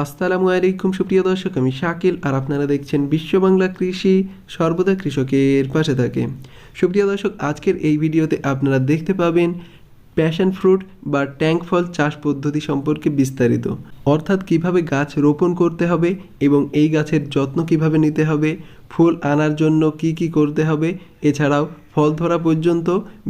আসসালামু আলাইকুম, সুপ্রিয় দর্শক, আমি শাকিল আর আপনারা দেখছেন বিশ্ব বাংলা কৃষি সর্বদা কৃষকের পাশে থাকে। সুপ্রিয় দর্শক, আজকের এই ভিডিওতে আপনারা দেখতে পাবেন প্যাশন ফ্রুট বা ট্যাঙ্ক ফল চাষ পদ্ধতি সম্পর্কে বিস্তারিত। অর্থাৎ কীভাবে গাছ রোপণ করতে হবে এবং এই গাছের যত্ন কীভাবে নিতে হবে ফুল আনার জন্য কি কি করতে হবে? এছাড়াও ফল ধরা পর্যন্ত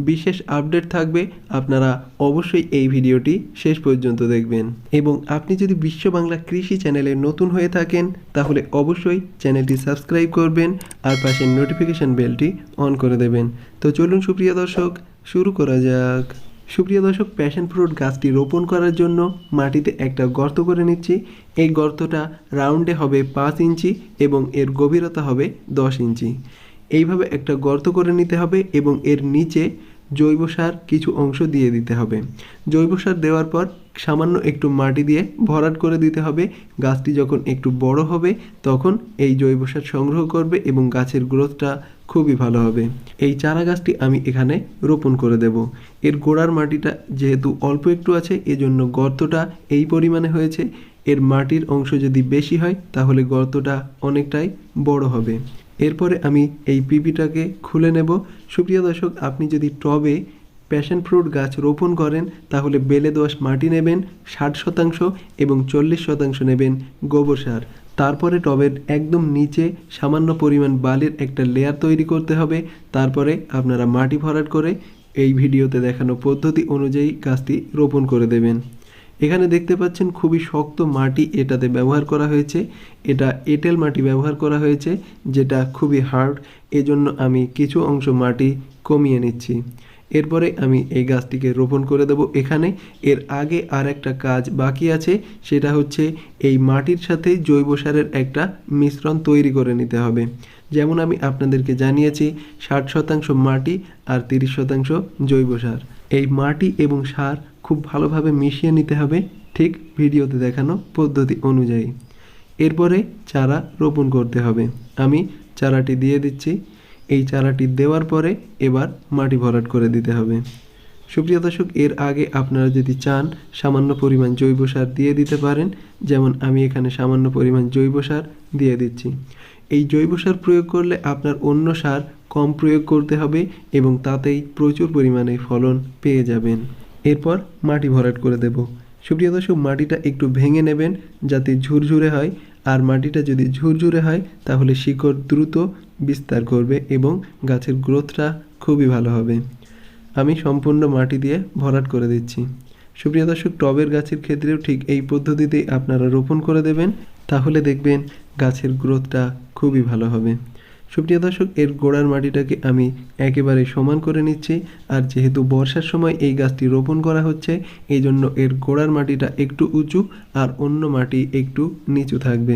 বিশেষ আপডেট থাকবে। আপনারা অবশ্যই এই ভিডিওটি শেষ পর্যন্ত দেখবেন। এবং আপনি যদি বিশ্ব বাংলা কৃষি চ্যানেলে নতুন হয়ে থাকেন, তাহলে অবশ্যই চ্যানেলটি সাবস্ক্রাইব করবেন আর পাশের নোটিফিকেশান বেলটি অন করে দেবেন। তো চলুন সুপ্রিয় দর্শক, শুরু করা যাক। সুপ্রিয় দর্শক প্যাশন ফ্রুট গাছটি রোপণ করার জন্য মাটিতে একটা গর্ত করে নিচ্ছি। এই গর্তটা রাউন্ডে হবে পাঁচ ইঞ্চি এবং এর গভীরতা হবে দশ ইঞ্চি। এইভাবে একটা গর্ত করে নিতে হবে এবং এর নিচে জৈব সার কিছু অংশ দিয়ে দিতে হবে। জৈব সার দেওয়ার পর সামান্য একটু মাটি দিয়ে ভরাট করে দিতে হবে। গাছটি যখন একটু বড় হবে, তখন এই জৈব সার সংগ্রহ করবে এবং গাছের গ্রোথটা খুবই ভালো হবে। এই চারা গাছটি আমি এখানে রোপণ করে দেব। এর গোড়ার মাটিটা যেহেতু অল্প একটু আছে, এজন্য গর্তটা এই পরিমাণে হয়েছে। এর মাটির অংশ যদি বেশি হয়, তাহলে গর্তটা অনেকটাই বড় হবে। এরপরে আমি এই পিপিটাকে খুলে নেব। সুপ্রিয় দর্শক, আপনি যদি টবে প্যাশন ফ্রুট গাছ রোপণ করেন, তাহলে বেলে দোআঁশ মাটি নেবেন, ষাট শতাংশ এবং চল্লিশ শতাংশ নেবেন গোবর সার। তারপরে টবের একদম নিচে সামান্য পরিমাণ বালির একটা লেয়ার তৈরি করতে হবে। তারপরে আপনারা মাটি ভরাট করে এই ভিডিওতে দেখানো পদ্ধতি অনুযায়ী গাছটি রোপণ করে দেবেন। এখানে দেখতে পাচ্ছেন খুবই শক্ত মাটি এটাতে ব্যবহার করা হয়েছে। এটা এঁটেল মাটি ব্যবহার করা হয়েছে, যেটা খুবই হার্ড এজন্য আমি কিছু অংশ মাটি কমিয়ে নিচ্ছি। এরপরে আমি এই গাছটিকে রোপণ করে দেব এখানে। এর আগে আর একটা কাজ বাকি আছে, সেটা হচ্ছে এই মাটির সাথে জৈব সারের একটা মিশ্রণ তৈরি করে নিতে হবে। যেমন আমি আপনাদেরকে জানিয়েছি, ষাট শতাংশ মাটি আর তিরিশ শতাংশ জৈব সার। এই মাটি এবং সার খুব ভালোভাবে মিশিয়ে নিতে হবে ঠিক ভিডিওতে দেখানো পদ্ধতি অনুযায়ী। এরপরে চারা রোপণ করতে হবে। আমি চারাটি দিয়ে দিচ্ছি। এই চারাটি দেওয়ার পরে এবার মাটি ভরাট করে দিতে হবে। সুপ্রিয় দর্শক, এর আগে আপনারা যদি চান, সামান্য পরিমাণ জৈব সার দিয়ে দিতে পারেন। যেমন আমি এখানে সামান্য পরিমাণ জৈব সার দিয়ে দিচ্ছি। এই জৈব সার প্রয়োগ করলে আপনার অন্য সার কম প্রয়োগ করতে হবে এবং তাতেই প্রচুর পরিমাণে ফলন পেয়ে যাবেন। এরপর মাটি ভরাট করে দেব। সুপ্রিয় দর্শক, মাটিটা একটু ভেঙে নেবেন যাতে ঝুরঝুরে হয়। আর মাটিটা যদি ঝুরঝুরে হয়, তাহলে শিকড় দ্রুত বিস্তার করবে এবং গাছের গ্রোথটা খুবই ভালো হবে। আমি সম্পূর্ণ মাটি দিয়ে ভরাট করে দিচ্ছি। সুপ্রিয় দর্শক, টবের গাছের ক্ষেত্রেও ঠিক এই পদ্ধতিতেই আপনারা রোপণ করে দেবেন। তাহলে দেখবেন গাছের গ্রোথটা খুবই ভালো হবে। সুপ্রিয় দর্শক, এর গোড়ার মাটিটাকে আমি একেবারে সমান করে নিচ্ছি। আর যেহেতু বর্ষার সময় এই গাছটি রোপণ করা হচ্ছে, এই জন্য এর গোড়ার মাটিটা একটু উঁচু আর অন্য মাটি একটু নিচু থাকবে।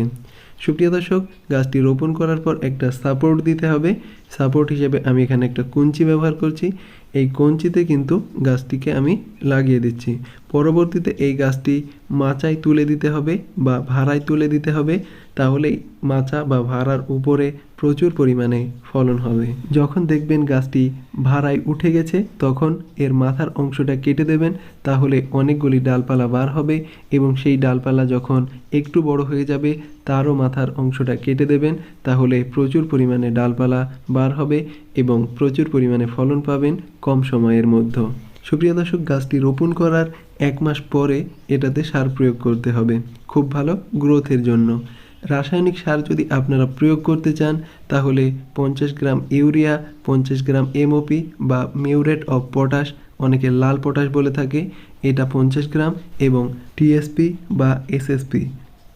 সুপ্রিয় দর্শক, গাছটি রোপণ করার পর একটা সাপোর্ট দিতে হবে। সাপোর্ট হিসেবে আমি এখানে একটা কঞ্চি ব্যবহার করছি। এই কঞ্চিতে কিন্তু গাছটিকে আমি লাগিয়ে দিচ্ছি। পরবর্তীতে এই গাছটি মাচায় তুলে দিতে হবে বা ভাড়ায় তুলে দিতে হবে। তাহলেই মাচা বা ভাড়ার উপরে প্রচুর পরিমাণে ফলন হবে। যখন দেখবেন গাছটি ভাড়ায় উঠে গেছে, তখন এর মাথার অংশটা কেটে দেবেন, তাহলে অনেকগুলি ডালপালা বার হবে এবং সেই ডালপালা যখন একটু বড় হয়ে যাবে, তারও মাথার অংশটা কেটে দেবেন, তাহলে প্রচুর পরিমাণে ডালপালা বার হবে এবং প্রচুর পরিমাণে ফলন পাবেন কম সময়ের মধ্যে। সুপ্রিয় দর্শক, গাছটি রোপণ করার এক মাস পরে এটাতে সার প্রয়োগ করতে হবে। খুব ভালো গ্রোথের জন্য। রাসায়নিক সার যদি আপনারা প্রয়োগ করতে চান, তাহলে পঞ্চাশ গ্রাম ইউরিয়া, পঞ্চাশ গ্রাম এমওপি বা মিউরেট অফ পটাশ, অনেকে লাল পটাশ বলে থাকে, এটা পঞ্চাশ গ্রাম এবং টিএসপি বা এসএসপি।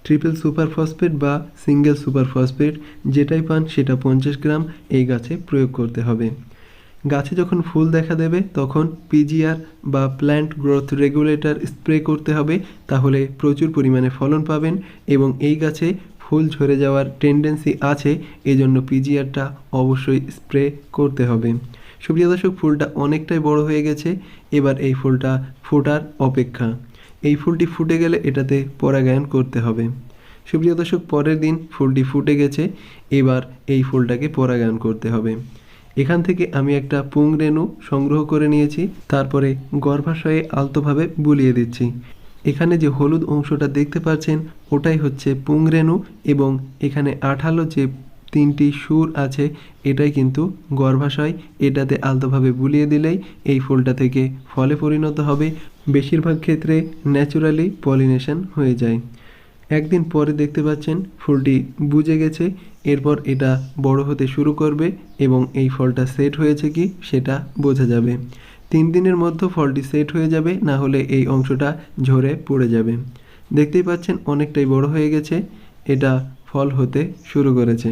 ট্রিপল সুপার ফসফেট বা সিঙ্গেল সুপার ফসফেট, যেটাই পান সেটা পঞ্চাশ গ্রাম এই গাছে প্রয়োগ করতে হবে। গাছে যখন ফুল দেখা দেবে, তখন পিজিআর বা প্ল্যান্ট গ্রোথ রেগুলেটর স্প্রে করতে হবে, তাহলে প্রচুর পরিমাণে ফলন পাবেন এবং এই গাছে ফুল ঝরে যাওয়ার টেন্ডেন্সি আছে, এজন্য পিজিআরটা অবশ্যই স্প্রে করতে হবে। সুপ্রিয় দর্শক, ফুলটা অনেকটাই বড় হয়ে গেছে, এবার এই ফুলটা ফোটার অপেক্ষা। এই ফুলটি ফুটে গেলে এটাতে পরাগায়ন করতে হবে। সুপ্রিয় দর্শক, পরের দিন ফুলটি ফুটে গেছে, এবার এই ফুলটাকে পরাগায়ন করতে হবে। এখান থেকে আমি একটা পুং রেণু সংগ্রহ করে নিয়েছি, তারপরে গর্ভাশয়ে আলতোভাবে বুলিয়ে দিচ্ছি। এখানে যে হলুদ অংশটা দেখতে পাচ্ছেন, ওটাই হচ্ছে পুংরেণু এবং এখানে আঠালো যে তিনটি সুর আছে, এটাই কিন্তু গর্ভাশয়। এটাতে আলতোভাবে বুলিয়ে দিলেই এই ফুলটা থেকে ফলে পরিণত হবে। বেশিরভাগ ক্ষেত্রে ন্যাচুরালি পলিনেশন হয়ে যায়। একদিন পরে দেখতে পাচ্ছেন ফুলটি বুজে গেছে, এরপর এটা বড় হতে শুরু করবে এবং এই ফলটা সেট হয়েছে কি সেটা বোঝা যাবে। তিন দিনের মধ্যে ফলটি সেট হয়ে যাবে, না হলে এই অংশটা ঝরে পড়ে যাবে। দেখতেই পাচ্ছেন অনেকটাই বড় হয়ে গেছে, এটা ফল হতে শুরু করেছে।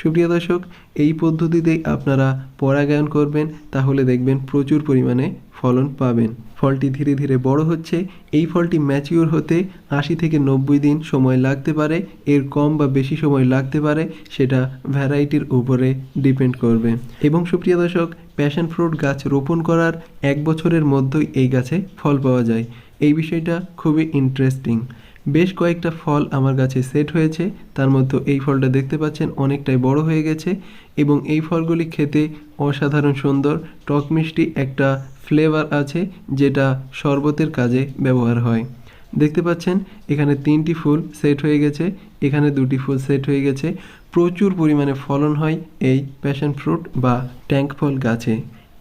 সুপ্রিয় দর্শক, এই পদ্ধতিতেই আপনারা পরাগায়ন করবেন, তাহলে দেখবেন প্রচুর পরিমাণে ফলন পাবেন। ফলটি ধীরে ধীরে বড় হচ্ছে। এই ফলটি ম্যাচিওর হতে আশি থেকে নব্বই দিন সময় লাগতে পারে। এর কম বা বেশি সময় লাগতে পারে, সেটা ভ্যারাইটির উপরে ডিপেন্ড করবে। এবং সুপ্রিয় দর্শক প্যাশন ফ্রুট গাছ রোপণ করার এক বছরের মধ্যেই এই গাছে ফল পাওয়া যায়। এই বিষয়টা খুবই ইন্টারেস্টিং বেশ কয়েকটা ফল আমার গাছে সেট হয়েছে। তার মধ্যে এই ফলটা দেখতে পাচ্ছেন অনেকটাই বড় হয়ে গেছে এবং এই ফলগুলি খেতে অসাধারণ সুন্দর। টক মিষ্টি একটা ফ্লেভার আছে যেটা শরবতের কাজে ব্যবহার হয়। দেখতে পাচ্ছেন এখানে তিনটি ফুল সেট হয়ে গেছে। এখানে দুটি ফুল সেট হয়ে গেছে। প্রচুর পরিমাণে ফলন হয় এই প্যাশন ফ্রুট বা ট্যাঙ্ক ফল গাছে।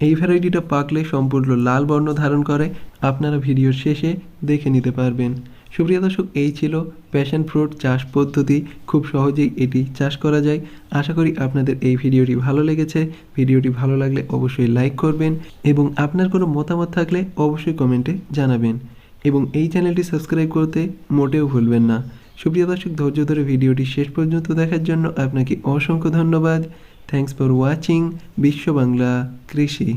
এই ভ্যারাইটিটা পাকলে সম্পূর্ণ লাল বর্ণ ধারণ করে। আপনারা ভিডিওর শেষে দেখে নিতে পারবেন। সুপ্রিয় দর্শক, এই ছিল প্যাশন ফ্রুট চাষ পদ্ধতি। খুব সহজেই এটি চাষ করা যায়। আশা করি আপনাদের এই ভিডিওটি ভালো লেগেছে। ভিডিওটি ভালো লাগলে অবশ্যই লাইক করবেন এবং আপনার কোনো মতামত থাকলে অবশ্যই কমেন্টে জানাবেন। এবং এই চ্যানেলটি সাবস্ক্রাইব করতে মোটেও ভুলবেন না। সুপ্রিয় দর্শক, ধৈর্য ধরে ভিডিওটি শেষ পর্যন্ত দেখার জন্য আপনাকে অসংখ্য ধন্যবাদ। থ্যাংকস ফর ওয়াচিং বিশ্ব বাংলা কৃষি